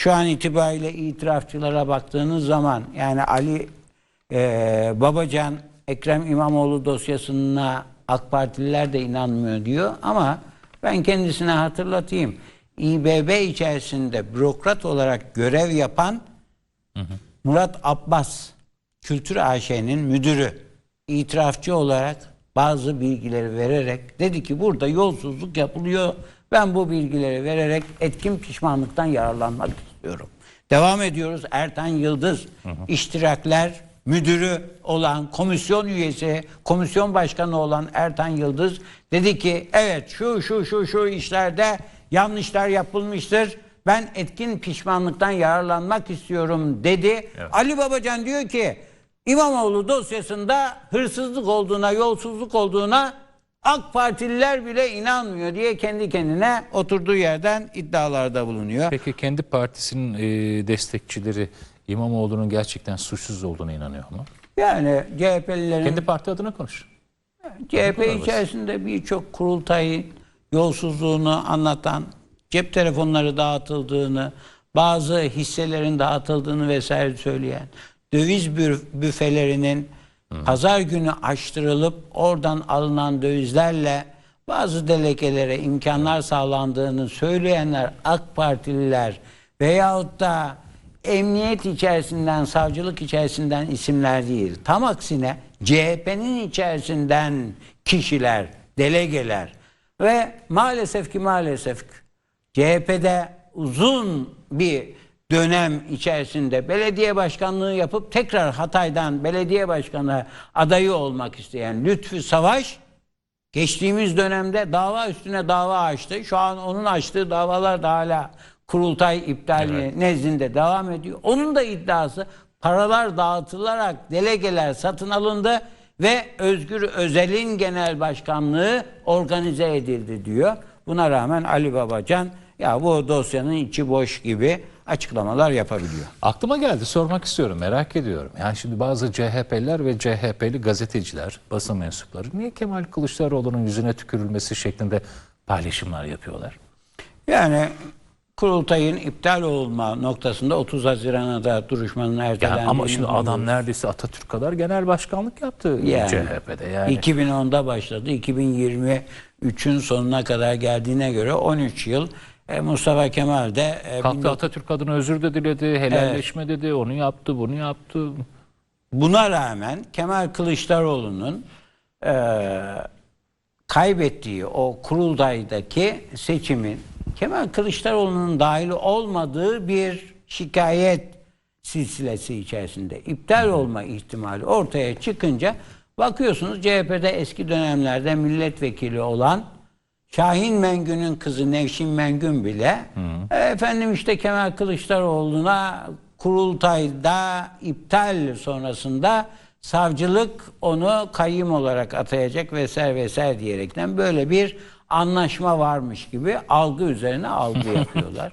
şu an itibariyle itirafçılara baktığınız zaman yani Ali e, Babacan Ekrem İmamoğlu dosyasına AK Partililer de inanmıyor diyor ama ben kendisine hatırlatayım. İBB içerisinde bürokrat olarak görev yapan Murat Abbas Kültür AŞ'nin müdürü itirafçı olarak bazı bilgileri vererek dedi ki burada yolsuzluk yapılıyor. Ben bu bilgileri vererek etkin pişmanlıktan yararlanmak istiyorum. Devam ediyoruz. Ertan Yıldız iştirakler müdürü olan komisyon üyesi, komisyon başkanı olan Ertan Yıldız dedi ki evet şu şu şu şu işlerde yanlışlar yapılmıştır. Ben etkin pişmanlıktan yararlanmak istiyorum dedi. Ali Babacan diyor ki İmamoğlu dosyasında hırsızlık olduğuna, yolsuzluk olduğuna AK Partililer bile inanmıyor diye kendi kendine oturduğu yerden iddialarda bulunuyor. Peki kendi partisinin e, destekçileri İmamoğlu'nun gerçekten suçsuz olduğuna inanıyor mu? Yani CHP'lilerin Kendi parti adına konuş. CHP içerisinde birçok kurultayın yolsuzluğunu anlatan, cep telefonları dağıtıldığını, bazı hisselerin dağıtıldığını vesaire söyleyen, döviz bü- büfelerinin pazar günü açtırılıp oradan alınan dövizlerle bazı delegelere imkanlar sağlandığını söyleyenler AK Partililer veyahut da emniyet içerisinden, savcılık içerisinden isimler değil. Tam aksine CHP'nin içerisinden kişiler, delegeler ve maalesef ki maalesef CHP'de uzun bir dönem içerisinde belediye başkanlığı yapıp tekrar Hatay'dan belediye başkanı adayı olmak isteyen Lütfü Savaş Geçtiğimiz dönemde dava üstüne dava açtı. Şu an onun açtığı davalar da hala kurultay iptali nezdinde devam ediyor. Onun da iddiası paralar dağıtılarak delegeler satın alındı ve Özgür Özel'in genel başkanlığı organize edildi diyor. Buna rağmen Ali Babacan ya bu dosyanın içi boş gibi açıklamalar yapabiliyor. Aklıma geldi sormak istiyorum merak ediyorum. Yani şimdi bazı CHP'liler ve CHP'li gazeteciler, basın mensupları niye Kemal Kılıçdaroğlu'nun yüzüne tükürülmesi şeklinde paylaşımlar yapıyorlar? Yani kurultayın iptal olma noktasında 30 Haziran'a da duruşmanın Yani ertelendiğini ama şimdi adam biliyoruz. neredeyse Atatürk kadar genel başkanlık yaptı Yani. CHP'de. Yani 2010'da başladı. 2023'ün sonuna kadar geldiğine göre 13 yıl E, Mustafa Kemal de e, kalktı Atatürk adına özür de diledi, helalleşme dedi, onu yaptı, bunu yaptı. Buna rağmen Kemal Kılıçdaroğlu'nun e, kaybettiği o kuruldaydaki seçimin Kemal Kılıçdaroğlu'nun dahil olmadığı bir şikayet silsilesi içerisinde iptal olma ihtimali ortaya çıkınca bakıyorsunuz CHP'de eski dönemlerde milletvekili olan Şahin Mengü'nün kızı Nevşin Mengün bile "E, efendim işte Kemal Kılıçdaroğlu'na kurultayda iptal sonrasında savcılık onu kayyım olarak atayacak vesaire vesaire diyerekten böyle bir anlaşma varmış gibi algı üzerine algı yapıyorlar.